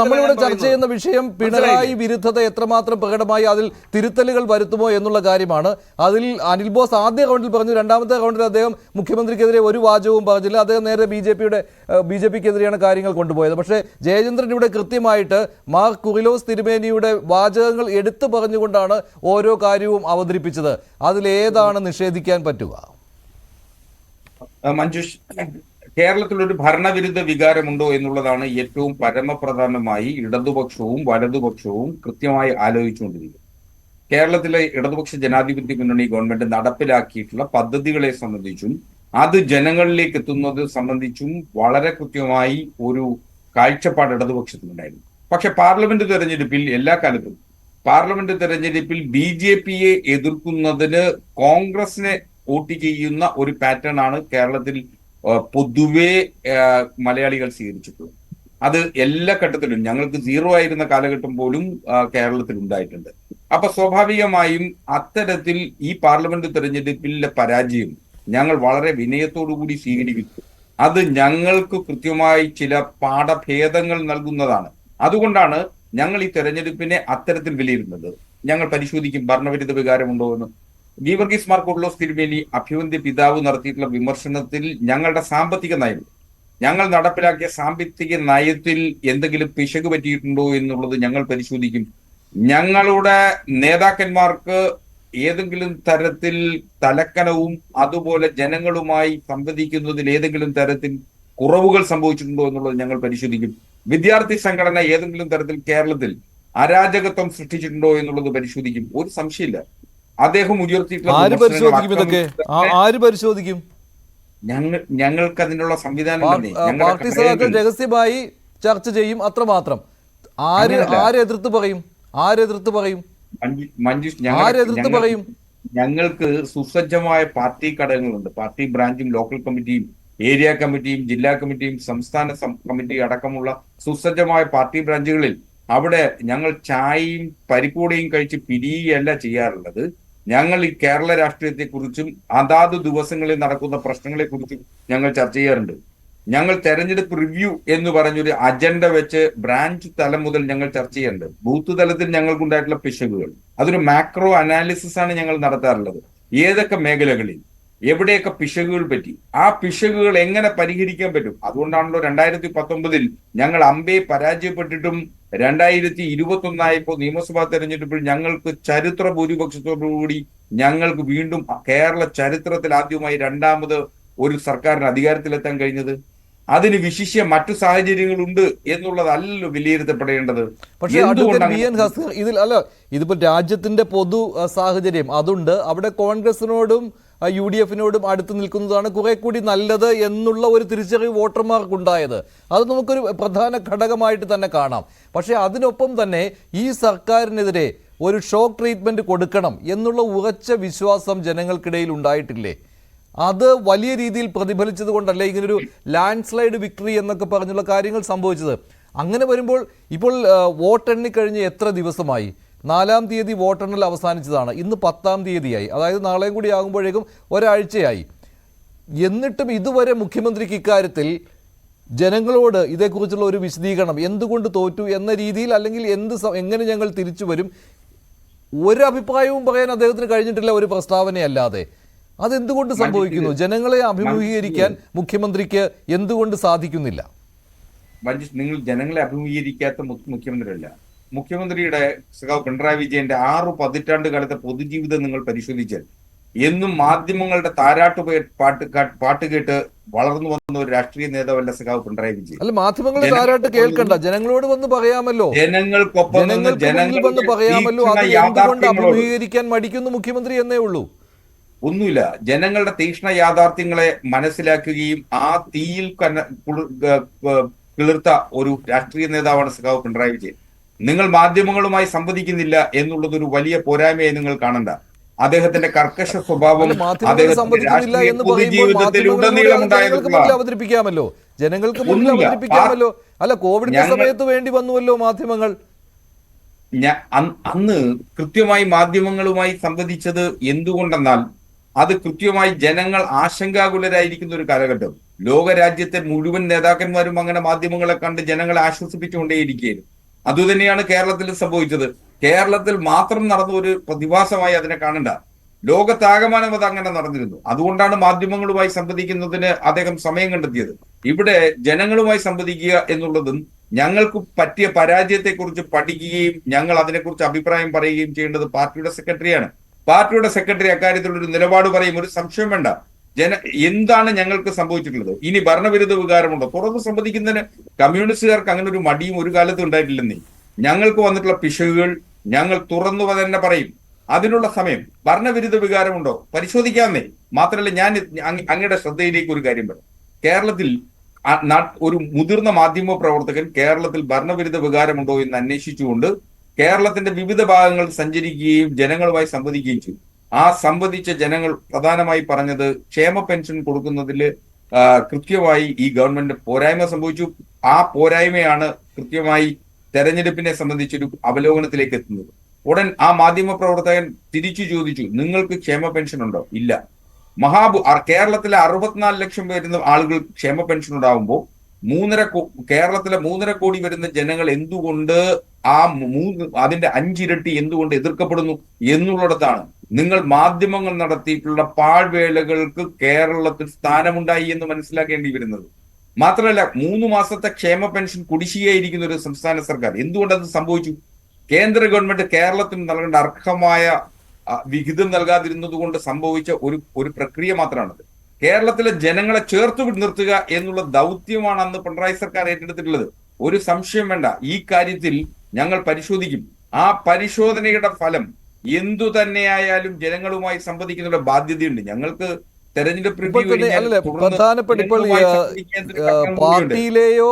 നമ്മളിവിടെ ചർച്ച ചെയ്യുന്ന വിഷയം പിണറായി വിരുദ്ധത എത്രമാത്രം പ്രകടമായി അതിൽ തിരുത്തലുകൾ വരുത്തുമോ എന്നുള്ള കാര്യമാണ്. അതിൽ അനിൽ ബോസ് ആദ്യ റൗണ്ടിൽ പറഞ്ഞു രണ്ടാമത്തെ റൗണ്ടിൽ അദ്ദേഹം മുഖ്യമന്ത്രിക്കെതിരെ ഒരു വാചകവും പറഞ്ഞില്ല. അദ്ദേഹം നേരെ ബി ജെ പിയുടെ ബി ജെ പിക്കെതിരെയാണ് കാര്യങ്ങൾ കൊണ്ടുപോയത്. പക്ഷേ ജയചന്ദ്രൻ ഇവിടെ കൃത്യമായിട്ട് മാർ കുറിലോസ് തിരുമേനിയുടെ വാചകങ്ങൾ എടുത്തു പറഞ്ഞുകൊണ്ടാണ് ഓരോ കാര്യവും അവതരിപ്പിച്ചത്. അതിലേതാണ് നിഷേധിക്കാൻ പറ്റുക? ആ, മഞ്ജുഷ് കേരളത്തിലൊരു ഭരണവിരുദ്ധ വികാരമുണ്ടോ എന്നുള്ളതാണ് ഏറ്റവും പരമപ്രധാനമായി ഇടതുപക്ഷവും വലതുപക്ഷവും കൃത്യമായി ആലോചിച്ചുകൊണ്ടിരിക്കുന്നത്. കേരളത്തിലെ ഇടതുപക്ഷ ജനാധിപത്യ മുന്നണി ഗവൺമെന്റ് നടപ്പിലാക്കിയിട്ടുള്ള പദ്ധതികളെ സംബന്ധിച്ചും അത് ജനങ്ങളിലേക്ക് എത്തുന്നത് സംബന്ധിച്ചും വളരെ കൃത്യമായി ഒരു കാഴ്ചപ്പാട് ഇടതുപക്ഷത്തിനുണ്ടായിരുന്നു. പക്ഷെ പാർലമെന്റ് തെരഞ്ഞെടുപ്പിൽ എല്ലാ കാലത്തും പാർലമെന്റ് തെരഞ്ഞെടുപ്പിൽ ബി ജെ പിയെ എതിർക്കുന്നതിന് കോൺഗ്രസിനെ വോട്ട് ചെയ്യുന്ന ഒരു പാറ്റേൺ ആണ് കേരളത്തിൽ പൊതുവെ മലയാളികൾ സ്വീകരിച്ചിട്ടുള്ളത് അത് എല്ലാ ഘട്ടത്തിലും ഞങ്ങൾക്ക് സീറോ ആയിരുന്ന കാലഘട്ടം പോലും കേരളത്തിൽ ഉണ്ടായിട്ടുണ്ട്. അപ്പൊ സ്വാഭാവികമായും അത്തരത്തിൽ ഈ പാർലമെന്റ് തെരഞ്ഞെടുപ്പിലെ പരാജയം ഞങ്ങൾ വളരെ വിനയത്തോടു കൂടി സ്വീകരിക്കുന്നു. അത് ഞങ്ങൾക്ക് കൃത്യമായി ചില പാഠഭേദങ്ങൾ നൽകുന്നതാണ്. അതുകൊണ്ടാണ് ഞങ്ങൾ ഈ തെരഞ്ഞെടുപ്പിനെ അത്തരത്തിൽ വിലയിരുന്നത് ഞങ്ങൾ പരിശോധിക്കും ഭരണവിരുദ്ധ വികാരമുണ്ടോ എന്ന്. ഗീവർഗീസ് മാർ കുർലോസ് തിരുമേനി അഭിവന്ദ്യ പിതാവ് നടത്തിയിട്ടുള്ള വിമർശനത്തിൽ ഞങ്ങളുടെ സാമ്പത്തിക നയം ഞങ്ങൾ നടപ്പിലാക്കിയ സാമ്പത്തിക നയത്തിൽ എന്തെങ്കിലും പിശക് പറ്റിയിട്ടുണ്ടോ എന്നുള്ളത് ഞങ്ങൾ പരിശോധിക്കും. ഞങ്ങളുടെ നേതാക്കന്മാർക്ക് ഏതെങ്കിലും തരത്തിൽ തലക്കനവും അതുപോലെ ജനങ്ങളുമായി സംവദിക്കുന്നതിൽ ഏതെങ്കിലും തരത്തിൽ കുറവുകൾ സംഭവിച്ചിട്ടുണ്ടോ എന്നുള്ളത് ഞങ്ങൾ പരിശോധിക്കും. വിദ്യാർത്ഥി സംഘടന ഏതെങ്കിലും തരത്തിൽ കേരളത്തിൽ അരാജകത്വം സൃഷ്ടിച്ചിട്ടുണ്ടോ എന്നുള്ളത് പരിശോധിക്കും. ഒരു സംശയമില്ല. അദ്ദേഹം ഉയർത്തിയിട്ടുള്ള ആര് പരിശോധിക്കും ഇതൊക്കെ? ആര് പരിശോധിക്കും? ഞങ്ങൾ ഞങ്ങൾക്ക് അതിനുള്ള സംവിധാനം പാർട്ടി സഖാക്കൾ രഹസ്യമായി ചർച്ച ചെയ്യും അത്രമാത്രം. ആര്. ആര് എതിർത്ത് പറയും? ആര് എതിർത്ത് പറയും? മഞ്ജു- മഞ്ജുഷ് ആര് എതിർത്ത് പറയും? ഞങ്ങൾക്ക് സുസജ്ജമായ പാർട്ടി ഘടകങ്ങളുണ്ട്. പാർട്ടി ബ്രാഞ്ചും ലോക്കൽ കമ്മിറ്റിയും ഏരിയ കമ്മിറ്റിയും ജില്ലാ കമ്മിറ്റിയും സംസ്ഥാന കമ്മിറ്റിയും കമ്മിറ്റി അടക്കമുള്ള സുസജ്ജമായ പാർട്ടി ബ്രാഞ്ചുകളിൽ അവിടെ ഞങ്ങൾ ചായയും പരിപ്പൂടയും കഴിച്ച് പിരിയുകയല്ല ചെയ്യാറുള്ളത്. ഞങ്ങൾ ഈ കേരള രാഷ്ട്രീയത്തെക്കുറിച്ചും അതാത് ദിവസങ്ങളിൽ നടക്കുന്ന പ്രശ്നങ്ങളെക്കുറിച്ചും ഞങ്ങൾ ചർച്ച ചെയ്യാറുണ്ട്. ഞങ്ങൾ തെരഞ്ഞെടുപ്പ് റിവ്യൂ എന്ന് പറഞ്ഞൊരു അജണ്ട വെച്ച് ബ്രാഞ്ച് തലം മുതൽ ഞങ്ങൾ ചർച്ച ചെയ്യുന്നുണ്ട് ബൂത്ത് തലത്തിൽ ഞങ്ങൾക്കുണ്ടായിട്ടുള്ള പിശകുകൾ. അതൊരു മാക്രോ അനാലിസിസ് ആണ് ഞങ്ങൾ നടത്താറുള്ളത്. ഏതൊക്കെ മേഖലകളിൽ? എവിടെയൊക്കെ പിശകുകൾ പറ്റി? ആ പിശകുകൾ എങ്ങനെ പരിഹരിക്കാൻ പറ്റും? അതുകൊണ്ടാണല്ലോ രണ്ടായിരത്തി പത്തൊമ്പതിൽ ഞങ്ങൾ അമ്പയെ പരാജയപ്പെട്ടിട്ടും രണ്ടായിരത്തി ഇരുപത്തി ഒന്നായപ്പോൾ നിയമസഭാ തെരഞ്ഞെടുപ്പിൽ ഞങ്ങൾക്ക് ചരിത്ര ഭൂരിപക്ഷത്തോടുകൂടി ഞങ്ങൾക്ക് വീണ്ടും കേരള ചരിത്രത്തിൽ ആദ്യമായി രണ്ടാമത് ഒരു സർക്കാരിന് അധികാരത്തിലെത്താൻ കഴിഞ്ഞത്. അതിന് വിശിഷ്യ മറ്റു സാഹചര്യങ്ങളുണ്ട് എന്നുള്ളതല്ലല്ലോ വിലയിരുത്തപ്പെടേണ്ടത്. പക്ഷേ ഇതിൽ അല്ല ഇതിപ്പോ രാജ്യത്തിന്റെ പൊതു സാഹചര്യം അതുണ്ട്. അവിടെ കോൺഗ്രസിനോടും യു ഡി എഫിനോടും അടുത്ത് നിൽക്കുന്നതാണ് കുറെ കൂടി നല്ലത് എന്നുള്ള ഒരു തിരിച്ചറിവ് വോട്ടർമാർക്ക് ഉണ്ടായത് അത് നമുക്കൊരു പ്രധാന ഘടകമായിട്ട് തന്നെ കാണാം. പക്ഷേ അതിനൊപ്പം തന്നെ ഈ സർക്കാരിനെതിരെ ഒരു ഷോക്ക് ട്രീറ്റ്മെന്റ് കൊടുക്കണം എന്നുള്ള ഉറച്ച വിശ്വാസം ജനങ്ങൾക്കിടയിൽ ഉണ്ടായിട്ടില്ലേ? അത് വലിയ രീതിയിൽ പ്രതിഫലിച്ചത് കൊണ്ടല്ലേ ഇങ്ങനൊരു ലാൻഡ് സ്ലൈഡ് വിക്ടറി എന്നൊക്കെ പറഞ്ഞുള്ള കാര്യങ്ങൾ സംഭവിച്ചത്? അങ്ങനെ വരുമ്പോൾ ഇപ്പോൾ ആ, വോട്ടെണ്ണി കഴിഞ്ഞ് എത്ര ദിവസമായി? നാലാം തീയതി വോട്ടെണ്ണൽ അവസാനിച്ചതാണ്. ഇന്ന് പത്താം തീയതിയായി. അതായത് നാളെയും കൂടി ആകുമ്പോഴേക്കും ഒരാഴ്ചയായി. എന്നിട്ടും ഇതുവരെ മുഖ്യമന്ത്രിക്ക് ഇക്കാര്യത്തിൽ ജനങ്ങളോട് ഇതേക്കുറിച്ചുള്ള ഒരു വിശദീകരണം എന്തുകൊണ്ട് തോറ്റു എന്ന രീതിയിൽ അല്ലെങ്കിൽ എന്ത് എങ്ങനെ ഞങ്ങൾ തിരിച്ചു വരും ഒരു അഭിപ്രായവും പറയാൻ അദ്ദേഹത്തിന് കഴിഞ്ഞിട്ടില്ല ഒരു പ്രസ്താവനയല്ലാതെ അതെന്തുകൊണ്ട് സംഭവിക്കുന്നു? ജനങ്ങളെ അഭിമുഖീകരിക്കാൻ മുഖ്യമന്ത്രിക്ക് എന്തുകൊണ്ട് സാധിക്കുന്നില്ല? നിങ്ങൾ ജനങ്ങളെ അഭിമുഖീകരിക്കാത്ത മുഖ്യമന്ത്രി മുഖ്യമന്ത്രിയല്ല. മുഖ്യമന്ത്രിയുടെ സഖാവ് പിണറായി വിജയന്റെ ആറു പതിറ്റാണ്ട് കാലത്തെ പൊതുജീവിതം നിങ്ങൾ പരിശോധിച്ചാൽ എന്നും മാധ്യമങ്ങളുടെ താരാട്ട് പാട്ട് പാട്ട് കേട്ട് വളർന്നു വന്ന ഒരു രാഷ്ട്രീയ നേതാവല്ല സഖാവ് പിണറായി വിജയൻ. അല്ല മാധ്യമങ്ങളുടെ താരാട്ട് കേൾക്കണ്ട. ജനങ്ങളോട് വന്ന് പറയാമല്ലോ. ജനങ്ങൾക്കൊപ്പം വന്ന് പറയാമല്ലോ. അത് തീക്ഷ്ണ എന്തുകൊണ്ട് അഭിമുഖീകരിക്കാൻ മടിക്കുന്നു മുഖ്യമന്ത്രി എന്നേ ഉള്ളൂ. ഒന്നുമില്ല. ജനങ്ങളുടെ തീക്ഷ്ണ യാഥാർത്ഥ്യങ്ങളെ മനസ്സിലാക്കുകയും ആ തീയിൽ കന കിളിർത്ത ഒരു രാഷ്ട്രീയ നേതാവാണ് സഖാവ് പിണറായി വിജയൻ. നിങ്ങൾ മാധ്യമങ്ങളുമായി സംവദിക്കുന്നില്ല എന്നുള്ളത് ഒരു വലിയ പോരായ്മയായി നിങ്ങൾ കാണണ്ട. അദ്ദേഹത്തിന്റെ കർക്കശ സ്വഭാവം അവതരിപ്പിക്കാമല്ലോ. ജനങ്ങൾക്ക് മുന്നിൽ അവതരിപ്പിക്കാമല്ലോ. അല്ല കോവിഡിന്റെ സമയത്ത് വേണ്ടി വന്നുവല്ലോ മാധ്യമങ്ങൾ. അന്ന് അന്ന് കൃത്യമായി മാധ്യമങ്ങളുമായി സംവദിച്ചത് എന്തുകൊണ്ടെന്നാൽ അത് കൃത്യമായി ജനങ്ങൾ ആശങ്കാകുലരായിരിക്കുന്ന ഒരു കാലഘട്ടം. ലോകരാജ്യത്തെ മുഴുവൻ നേതാക്കന്മാരും അങ്ങനെ മാധ്യമങ്ങളെ കണ്ട് ജനങ്ങളെ ആശ്വസിപ്പിച്ചുകൊണ്ടേയിരിക്കുകയായിരുന്നു. അതുതന്നെയാണ് കേരളത്തിൽ സംഭവിച്ചത്. കേരളത്തിൽ മാത്രം നടന്ന ഒരു പ്രതിഭാസമായി അതിനെ കാണണ്ട. ലോകത്താകമാനം അത് അങ്ങനെ നടന്നിരുന്നു. അതുകൊണ്ടാണ് മാധ്യമങ്ങളുമായി സംവദിക്കുന്നതിന് അദ്ദേഹം സമയം കണ്ടെത്തിയത്. ഇവിടെ ജനങ്ങളുമായി സംവദിക്കുക എന്നുള്ളതും ഞങ്ങൾക്ക് പറ്റിയ പരാജയത്തെക്കുറിച്ച് പഠിക്കുകയും ഞങ്ങൾ അതിനെക്കുറിച്ച് അഭിപ്രായം പറയുകയും ചെയ്യേണ്ടത് പാർട്ടിയുടെ സെക്രട്ടറിയാണ്. പാർട്ടിയുടെ സെക്രട്ടറി അക്കാര്യത്തിൽ ഒരു നിലപാട് പറയും. ഒരു സംശയം വേണ്ട. ജന എന്താണ് ഞങ്ങൾക്ക് സംഭവിച്ചിട്ടുള്ളത്? ഇനി ഭരണവിരുദ്ധ വികാരമുണ്ടോ? തുറന്ന് സംബന്ധിക്കുന്നതിന് കമ്മ്യൂണിസ്റ്റുകാർക്ക് അങ്ങനെ ഒരു മടിയും ഒരു കാലത്തും ഉണ്ടായിട്ടില്ലെന്നേ. ഞങ്ങൾക്ക് വന്നിട്ടുള്ള പിശകുകൾ ഞങ്ങൾ തുറന്നു തന്നെ പറയും. അതിനുള്ള സമയം ഭരണവിരുദ്ധ വികാരമുണ്ടോ? പരിശോധിക്കാമെന്നേ. മാത്രമല്ല ഞാൻ അങ്ങ് അങ്ങയുടെ ശ്രദ്ധയിലേക്ക് ഒരു കാര്യം പറയാം. കേരളത്തിൽ ഒരു മുതിർന്ന മാധ്യമ പ്രവർത്തകൻ കേരളത്തിൽ ഭരണവിരുദ്ധ വികാരമുണ്ടോ എന്ന് അന്വേഷിച്ചുകൊണ്ട് കേരളത്തിന്റെ വിവിധ ഭാഗങ്ങൾ സഞ്ചരിക്കുകയും ജനങ്ങളുമായി സംവദിക്കുകയും ചെയ്തു. ആ സംബന്ധിച്ച ജനങ്ങൾ പ്രധാനമായി പറഞ്ഞത് ക്ഷേമ പെൻഷൻ കൊടുക്കുന്നതിൽ കൃത്യമായി ഈ ഗവൺമെന്റ് പോരായ്മ സംഭവിച്ചു. ആ പോരായ്മയാണ് കൃത്യമായി തെരഞ്ഞെടുപ്പിനെ സംബന്ധിച്ചൊരു അവലോകനത്തിലേക്ക് എത്തുന്നത്. ഉടൻ ആ മാധ്യമ പ്രവർത്തകൻ തിരിച്ചു ചോദിച്ചു നിങ്ങൾക്ക് ക്ഷേമ പെൻഷൻ ഉണ്ടോ? ഇല്ല. മഹാബു കേരളത്തിലെ അറുപത്തിനാല് ലക്ഷം വരുന്ന ആളുകൾ ക്ഷേമ പെൻഷൻ ഉണ്ടാവുമ്പോൾ മൂന്നര കേരളത്തിലെ മൂന്നര കോടി വരുന്ന ജനങ്ങൾ എന്തുകൊണ്ട് ആ മൂന്ന് അതിന്റെ അഞ്ചിരട്ടി എന്തുകൊണ്ട് എതിർക്കപ്പെടുന്നു എന്നുള്ളിടത്താണ് നിങ്ങൾ മാധ്യമങ്ങൾ നടത്തിയിട്ടുള്ള പാഴ്വേലകൾക്ക് കേരളത്തിൽ സ്ഥാനമുണ്ടായി എന്ന് മനസ്സിലാക്കേണ്ടി വരുന്നത്. മാത്രമല്ല മൂന്ന് മാസത്തെ ക്ഷേമ പെൻഷൻ കുടിശ്ശികയായിരിക്കുന്ന ഒരു സംസ്ഥാന സർക്കാർ. എന്തുകൊണ്ട് അത് സംഭവിച്ചു? കേന്ദ്ര ഗവൺമെന്റ് കേരളത്തിന് നൽകേണ്ട അർഹമായ വിഹിതം നൽകാതിരുന്നത് കൊണ്ട് സംഭവിച്ച ഒരു ഒരു പ്രക്രിയ മാത്രമാണത്. കേരളത്തിലെ ജനങ്ങളെ ചേർത്ത് നിർത്തുക എന്നുള്ള ദൗത്യമാണ് അന്ന് പിണറായി സർക്കാർ ഏറ്റെടുത്തിട്ടുള്ളത്. ഒരു സംശയം വേണ്ട. ഈ കാര്യത്തിൽ ഞങ്ങൾ പരിശോധിക്കും. ആ പരിശോധനയുടെ ഫലം എന്തു തന്നെയായാലും ജനങ്ങളുമായി സംവദിക്കുന്നതിനുള്ള ബാധ്യതയുണ്ട് ഞങ്ങൾക്ക് തെരഞ്ഞെടുപ്പ് പ്രധാനപ്പെട്ട ഇപ്പോൾ. പാർട്ടിയിലെയോ